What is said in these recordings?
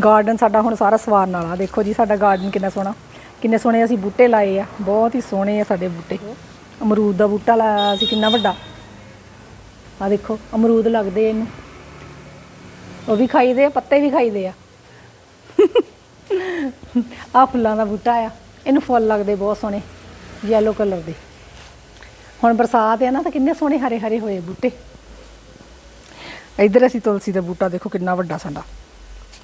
Garden ਸਾਡਾ ਹੁਣ ਸਾਰਾ ਸਵਾਰਨ ਵਾਲਾ ਦੇਖੋ ਜੀ, ਸਾਡਾ ਗਾਰਡਨ ਕਿੰਨਾ ਸੋਹਣਾ। ਕਿੰਨੇ ਸੋਹਣੇ ਅਸੀਂ ਬੂਟੇ ਲਾਏ ਆ। ਬਹੁਤ ਹੀ ਸੋਹਣੇ ਆ ਸਾਡੇ ਬੂਟੇ। ਅਮਰੂਦ ਦਾ ਬੂਟਾ ਲਾਇਆ ਸੀ, ਕਿੰਨਾ ਵੱਡਾ। ਆ ਦੇਖੋ, ਅਮਰੂਦ ਲੱਗਦੇ ਇਹਨੂੰ। ਉਹ ਵੀ ਖਾਈਦੇ ਆ, ਪੱਤੇ ਵੀ ਖਾਈਦੇ ਆ। ਆ ਫੁੱਲਾਂ ਦਾ ਬੂਟਾ ਆ। ਇਹਨੂੰ ਫੁੱਲ ਲੱਗਦੇ ਬਹੁਤ ਸੋਹਣੇ ਯੈਲੋ ਕਲਰ ਦੇ। ਹੁਣ ਬਰਸਾਤ ਆ ਨਾ, ਤਾਂ ਕਿੰਨੇ ਸੋਹਣੇ ਹਰੇ ਹਰੇ ਹੋਏ ਬੂਟੇ। ਇੱਧਰ ਅਸੀਂ ਤੁਲਸੀ ਦਾ ਬੂਟਾ ਦੇਖੋ, ਕਿੰਨਾ ਵੱਡਾ ਸਾਡਾ।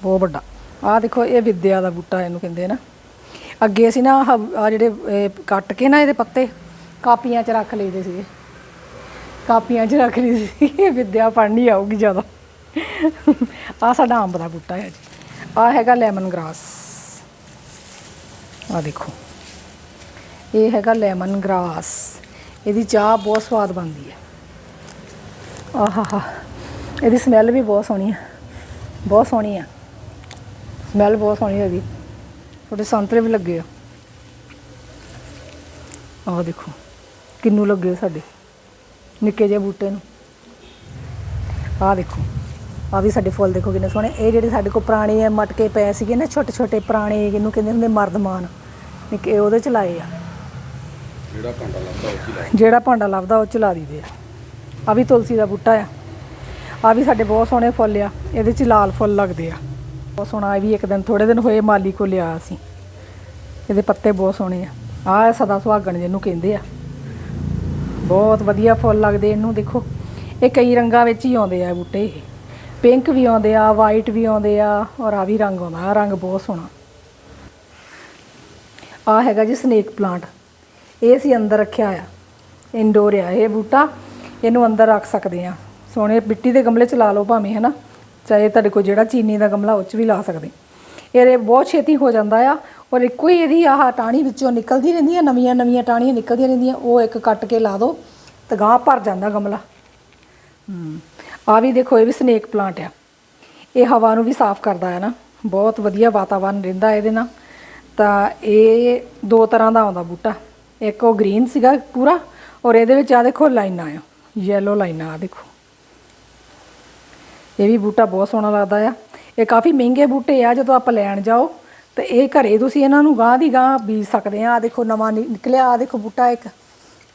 ਬਹੁਤ ਵੱਡਾ। ਆਹ ਦੇਖੋ, ਇਹ ਵਿਦਿਆ ਦਾ ਬੂਟਾ ਇਹਨੂੰ ਕਹਿੰਦੇ ਨਾ। ਅੱਗੇ ਅਸੀਂ ਨਾ ਆ ਜਿਹੜੇ, ਇਹ ਕੱਟ ਕੇ ਨਾ ਇਹਦੇ ਪੱਤੇ, ਕਾਪੀਆਂ 'ਚ ਰੱਖ ਲਈਦੇ ਸੀਗੇ। ਕਾਪੀਆਂ 'ਚ ਰੱਖ ਲਈ ਸੀ ਇਹ ਵਿਦਿਆ ਪੜ੍ਹਨੀ ਆਊਗੀ ਜ਼ਿਆਦਾ। ਆ ਸਾਡਾ ਅੰਬ ਦਾ ਬੂਟਾ ਹੈ ਜੀ। ਆ ਹੈਗਾ ਲੈਮਨ ਗ੍ਰਾਸ ਆ ਦੇਖੋ। ਇਹ ਹੈਗਾ ਲੈਮਨ ਗ੍ਰਾਸ ਇਹਦੀ ਚਾਹ ਬਹੁਤ ਸਵਾਦ ਬਣਦੀ ਹੈ। ਆਹਾਹਾ ਇਹਦੀ ਸਮੈਲ ਵੀ ਬਹੁਤ ਸੋਹਣੀ ਹੈ। ਬਹੁਤ ਸੋਹਣੀ ਆ ਸਮੈਲ ਬਹੁਤ ਸੋਹਣੀ ਹੈ ਇਹਦੀ ਛੋਟੇ ਸੰਤਰੇ ਵੀ ਲੱਗੇ ਆ। ਆਹ ਦੇਖੋ ਕਿੰਨੂ ਲੱਗੇ ਸਾਡੇ। ਨਿੱਕੇ ਜਿਹੇ ਬੂਟੇ ਨੂੰ। ਆਹ ਦੇਖੋ ਆ ਵੀ ਸਾਡੇ ਫੁੱਲ ਦੇਖੋ ਕਿੰਨੇ ਸੋਹਣੇ। ਇਹ ਜਿਹੜੇ ਸਾਡੇ ਕੋਲ ਪੁਰਾਣੇ ਆ ਮਟਕੇ ਪਏ ਸੀਗੇ ਨਾ ਛੋਟੇ ਛੋਟੇ ਪੁਰਾਣੇ ਇਹਨੂੰ ਕਹਿੰਦੇ ਹੁੰਦੇ ਮਰਦਮਾਨ। ਨਿੱਕੇ ਉਹਦੇ ਚ ਲਾਏ ਆ। ਜਿਹੜਾ ਭਾਂਡਾ ਲੱਭਦਾ ਉਹ ਕੀ ਲਾਇਆ ਜਿਹੜਾ ਭਾਂਡਾ ਲੱਭਦਾ ਉਹ ਚਲਾ ਦਈਦੇ ਆ। ਆ ਵੀ ਤੁਲਸੀ ਦਾ ਬੂਟਾ ਆ। ਆ ਵੀ ਸਾਡੇ ਬਹੁਤ ਸੋਹਣੇ ਫੁੱਲ ਆ। ਇਹਦੇ ਚ ਲਾਲ ਫੁੱਲ ਲੱਗਦੇ ਆ। ਬਹੁਤ ਸੋਹਣਾ, ਇਹ ਵੀ ਇੱਕ ਦਿਨ ਥੋੜੇ ਦਿਨ ਹੋਏ ਮਾਲੀ ਕੋ ਲਿਆ ਅਸੀਂ ਇਹਦੇ ਪੱਤੇ ਬਹੁਤ ਸੋਹਣੇ ਆ। ਆ ਸਦਾ ਸੁਹਾਗਣ ਜਿਹਨੂੰ ਕਹਿੰਦੇ ਆ। ਬਹੁਤ ਵਧੀਆ ਫੁੱਲ ਲੱਗਦੇ ਇਹਨੂੰ, ਦੇਖੋ। ਇਹ ਕਈ ਰੰਗਾਂ ਵਿੱਚ ਹੀ ਆਉਂਦੇ ਆ ਬੂਟੇ ਇਹ। ਪਿੰਕ ਵੀ ਆਉਂਦੇ ਆ, ਵਾਈਟ ਵੀ ਆਉਂਦੇ ਆ ਔਰ ਆ ਵੀ ਰੰਗ ਆਉਂਦਾ। ਆ ਰੰਗ ਬਹੁਤ ਸੋਹਣਾ। ਆ ਹੈਗਾ ਜੀ ਸਨੇਕ ਪਲਾਂਟ ਇਹ ਅਸੀਂ ਅੰਦਰ ਰੱਖਿਆ ਆ। ਇੰਡੋਰ ਆ ਇਹ ਬੂਟਾ। ਇਹਨੂੰ ਅੰਦਰ ਰੱਖ ਸਕਦੇ ਆ। ਸੋਹਣੇ ਮਿੱਟੀ ਦੇ ਗਮਲੇ ਚ ਲਾ ਲਓ ਭਾਵੇਂ, ਹਨਾ? ਚਾਹੇ ਤੁਹਾਡੇ ਕੋਲ ਜਿਹੜਾ ਚੀਨੀ ਦਾ ਗਮਲਾ ਉਹ ਚ ਵੀ ਲਾ ਸਕਦੇ। ਇਹ ਬਹੁਤ ਛੇਤੀ ਹੋ ਜਾਂਦਾ ਆ ਔਰ ਇੱਕੋ ਹੀ ਇਹਦੀ ਆਹ ਟਾਹਣੀ ਵਿੱਚੋਂ ਨਿਕਲਦੀ ਰਹਿੰਦੀਆਂ, ਨਵੀਆਂ ਨਵੀਆਂ ਟਾਹਣੀਆਂ ਨਿਕਲਦੀਆਂ ਰਹਿੰਦੀਆਂ, ਉਹ ਇੱਕ ਕੱਟ ਕੇ ਲਾ ਦਿਓ ਤਾਂ ਗਾਂ ਭਰ ਜਾਂਦਾ ਗਮਲਾ। ਹੂੰ ਆ ਵੀ ਦੇਖੋ, ਇਹ ਵੀ ਸਨੇਕ ਪਲਾਂਟ ਆ। ਇਹ ਹਵਾ ਨੂੰ ਵੀ ਸਾਫ਼ ਕਰਦਾ ਹੈ ਨਾ। ਬਹੁਤ ਵਧੀਆ ਵਾਤਾਵਰਨ ਰਹਿੰਦਾ ਇਹਦੇ ਨਾਲ। ਤਾਂ ਇਹ ਦੋ ਤਰ੍ਹਾਂ ਦਾ ਆਉਂਦਾ ਬੂਟਾ। ਇੱਕ ਉਹ ਗ੍ਰੀਨ ਸੀਗਾ ਪੂਰਾ ਔਰ ਇਹਦੇ ਵਿੱਚ ਆ ਦੇਖੋ ਲਾਈਨਾਂ ਆ ਯੈਲੋ ਲਾਈਨਾਂ ਆ ਦੇਖੋ। ਇਹ ਵੀ ਬੂਟਾ ਬਹੁਤ ਸੋਹਣਾ ਲੱਗਦਾ ਆ। ਇਹ ਕਾਫੀ ਮਹਿੰਗੇ ਬੂਟੇ ਆ, ਜਦੋਂ ਆਪਾਂ ਲੈਣ ਜਾਓ, ਤੇ ਇਹ ਘਰੇ ਤੁਸੀਂ ਇਹਨਾਂ ਨੂੰ ਗਾਂ ਦੀ ਗਾਂ ਬੀਜ ਸਕਦੇ ਆ। ਆ ਦੇਖੋ ਨਵਾਂ ਨਿ- ਨਿਕਲਿਆ ਆ ਦੇਖੋ ਬੂਟਾ ਇੱਕ।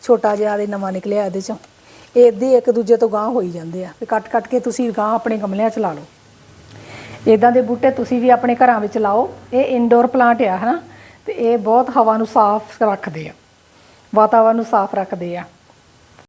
ਛੋਟਾ ਜਿਹਾ ਦੇ ਨਵਾਂ ਨਿਕਲਿਆ ਇਹਦੇ ਚੋਂ। ਇਹ ਇੱਦਾਂ ਇੱਕ ਦੂਜੇ ਤੋਂ ਗਾਂ ਹੋਈ ਜਾਂਦੇ ਆ। ਤੇ ਕੱਟ ਕੱਟ ਕੇ ਤੁਸੀਂ ਗਾਂ ਆਪਣੇ ਗਮਲਿਆਂ 'ਚ ਲਾ ਲਓ। ਇਦਾਂ ਦੇ ਬੂਟੇ ਤੁਸੀਂ ਵੀ ਆਪਣੇ ਘਰਾਂ ਵਿੱਚ ਲਾਓ। ਇਹ ਇਨਡੋਰ ਪਲਾਂਟ ਆ, ਹਨਾ? ਤੇ ਇਹ ਬਹੁਤ ਹਵਾ ਨੂੰ ਸਾਫ਼ ਰੱਖਦੇ ਆ। ਵਾਤਾਵਰਨ ਨੂੰ ਸਾਫ਼ ਰੱਖਦੇ ਆ।